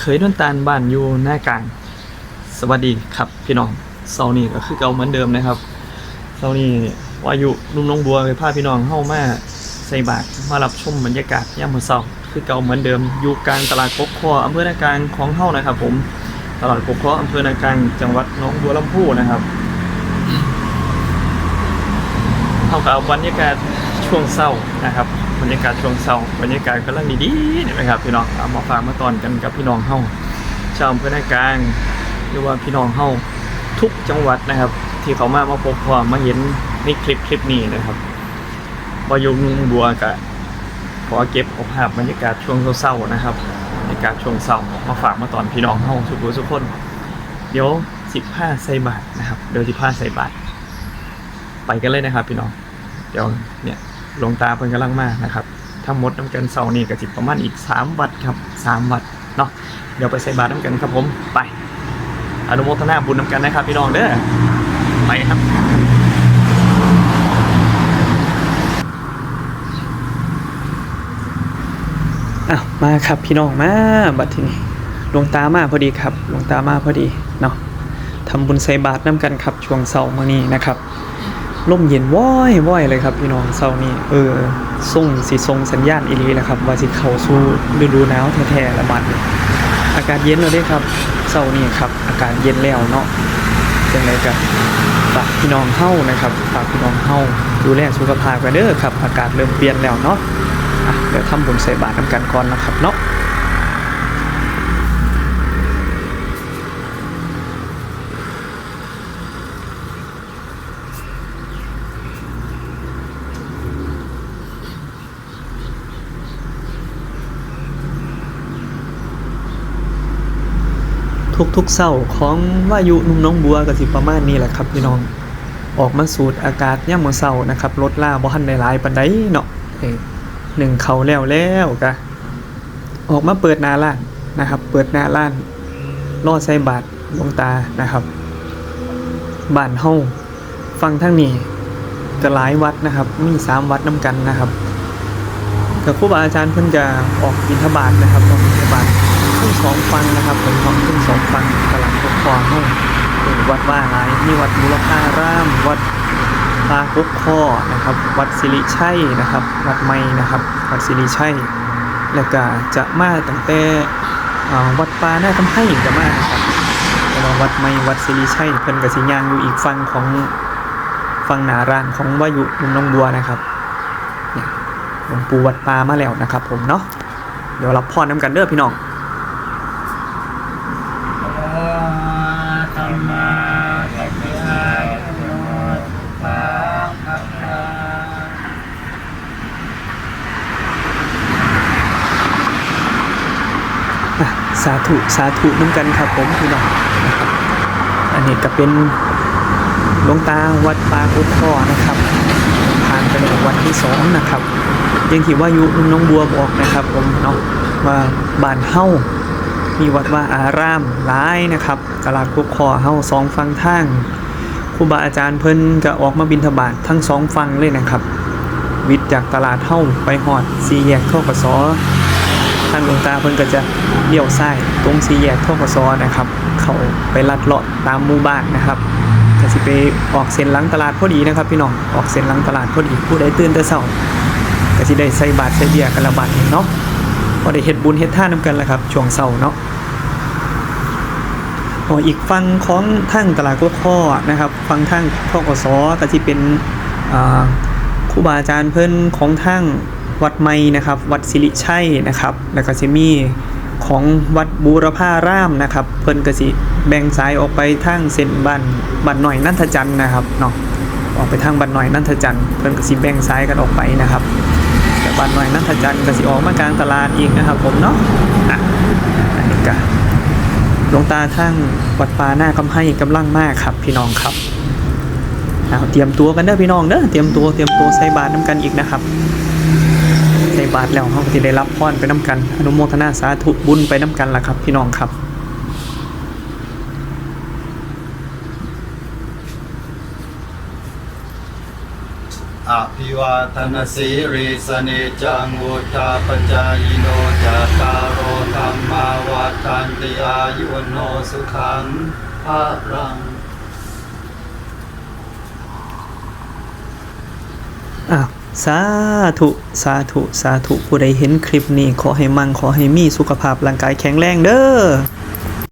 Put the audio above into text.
เคยนวนตาลบ้านอยู่หน้ากลาง สวัสดีครับพี่น้องเสาร์นี้ก็คือเก่าเหมือนเดิมนะครับเสาร์นี้วายุนุ่มนงบัวไปพาพี่น้องเข้ามาใส่บาตรมารับชมบรรยากาศยามมื้อเช้าคือเก่าเหมือนเดิมอยู่กลางตลาดกกคออำเภอนากลางของเฮานะครับ ผมตลาดกกคออำเภอนากลางจังหวัดหนองบัวลำพูนะครับเท่ากับบรรยากาศช่วงเศร้านะครับ บรรยากาศช่วงเศร้าบรรยากาศกำลังดีๆนี่นะครับ พี่น้องเอามาฝากมาตอนกันกับพี่น้องเฮาชาวอำเภอนากลางหรือว่าพี่น้องเฮาทุกจังหวัดนะครับ ที่เขามามาพบความมาเห็นในคลิปคลิปนี้นะครับวายุงบัวกะขอเก็บเอาภาพบรรยากาศช่วงเศร้าๆนะครับบรรยากาศช่วงเศร้ามาฝากมาตอนพี่น้องเฮาทุกคนทุกคน เดี๋ยวสิบห้าใส่บาทนะครับ เดี๋ยวสิบห้าใส่บาทไปกันเลยนะครับ พี่น้อง เดี๋ยวเนี่ย หลวงตาเพิ่นกำลังมานะครับทั้งหมดน้ำกันเสาร์นี่ก็จิประมาณอีก 3 วัดครับ 3 วัดเนาะเดี๋ยวไปใส่บาตรน้ำกันครับผมไป อนุโมทนาบุญน้ำกันนะครับ พี่น้องเด้อไปครับอ้าวมาครับพี่น้องมาบัดทีนี้หลวงตามาพอดีครับหลวงตามาพอดีเนาะทำบุญใส่บาตรน้ำกันครับช่วงเสาร์มื้อนี้นะครับ ลมเย็นว้อยว้อยเลยครับพี่น้องเช้านี้เออส่งสีทรงสัญญาณอีหลีแหละครับ ว่าสิเข้าสู่ฤดูหนาวแท้ๆละบัดอากาศเย็นแล้วเด้ครับเช้านี้ครับ อากาศเย็นแล้วเนาะจังไดก็ฝากพี่น้องเฮานะครับฝากพี่น้องเฮาดูแลสุขภาพกันเด้อครับ อากาศเริ่มเปลี่ยนแล้วเนาะะเดี๋ยวทำบุญใส่บาตรนำกันก่อนนะครับเนาะ ทุกๆเศร้าของวายุนุ่มน้องบัวก็สิประมาณนี้แหละครับพี่น้อง ออกมาสูดอากาศย่ามมื้อเช้านะครับรถล่าบ่ทันได้หลายปานใดเนาะหนึ่งเขาแล้วแล้วก็ออกมาเปิดหน้าร้านนะครับ เปิดหน้าร้านรอใส่บาตรหลวงตานะครับบ้านเฮาฟังทางนี้ก็หลายวัดนะครับ มีสามวัดนํกันนะครับกับครูบาอาจารย์เพิ่นจะออกบิณฑบาตนะครับออกบิณฑบาต ทั้งสองฟังนะครับผมของทั้งสองฟังตลาดปกครองห้องเป็นวัดว่าหลายมีวัดมูลค่าราม วัดปากุกคอนะครับ วัดสิริชัยนะครับ วัดไม้นะครับ วัดสิริชัย แล้วก็จะมาตั้งแต่วัดปาหน้าทำให้จะมาครับแต่ว่าวัดไม้วัดสิริชัยเพิ่นก็สิยางอยู่อีกฝั่งของฝั่งหนาร้านของวายุลุมน้องบัวนะครับเนี่ยหลวงปู่วัดปามาแล้วนะครับ ผมเนาะเดี๋ยวรับพรน้ำกันเด้อพี่น้อง ธรรมาสัจจาโนภาคะ อะ สาธุสาธุน้ำกันครับผมพี่น้องอันนี้ก็เป็นหลวงตาวัดปากุดข้อนะครับผ่านไปในวันที่สองนะครับยังที่ว่ายู่น้องบัวบอกนะครับ ผมเนาะว่าบ้านเฮ้ามีวัดว่าอารามหลายนะครับตลาดกุดข้อเฮ้าสองฝั่งทางครูบาอาจารย์เพิ่นก็ออกมาบิณฑบาตทั้งสองฝั่งเลยนะครับ วิทย์จากตลาดเฮ้าไปฮอดสี่แยกเข้ากสอ ทางหลวงตาเพิ่นก็จะเลี้ยวซ้ายตรงสี่แยกทกศนะครับ เขาไปลัดเลาะตามหมู่บ้านนะครับก็สิไปออกเส้นหลังตลาดพอดีนะครับ พี่น้องออกเส้นหลังตลาดพอดีผู้ใดตื่นแต่เช้าก็สิได้ใส่บาตรใส่เบียร์กันละบาทเนาะพอได้เฮ็ดบุญเฮ็ดท่านนํกันแหละครับช่วงเช้าเนาะอีกฝั่งของทางตลาดกวดข้อนะครับฝั่งทางทกศก็สิเป็นครูบาอาจารย์เพิ่นของทาง วัดไม้นะครับ วัดสิริชัยนะครับ แล้วก็จะมีของวัดบูรพารามนะครับ เพิ่นก็สิแบ่งสายออกไปทางเส้นบ้านบ้านหน่อยนันทจันทร์นะครับเนาะออกไปทางบ้านหน่อยนันทจันทร์เพิ่นก็สิแบ่งสายกันออกไปนะครับแต่บ้านหน่อยนันทจันทร์ก็สิออกมากลางตลาดอีกนะครับ ผมเนาะอะอันนี้ก็หลวงตาทั้งวัดปาหน้าคำให้กำลังมากครับ พี่น้องครับเอาเตรียมตัวกันเด้อพี่น้องเด้อเตรียมตัวเตรียมตัวใส่บาตรน้ำกันอีกนะครับ ส่บาตรแล้วเขาก็จะได้รับพรไปน้ำกัน อนุโมทนาสาธุบุญไปน้ำกันล่ะครับ พี่น้องครับอภิวาทนาสีริสเนจังวุธาปจายโนจัตตารโอธรรมาวัตันติอายุวโนสุขังภารังอ้าว สาธุ สาธุ สาธุ ผู้ใดเห็นคลิปนี้ ขอให้มั่งขอให้มีสุขภาพร่างกายแข็งแรงเด้อ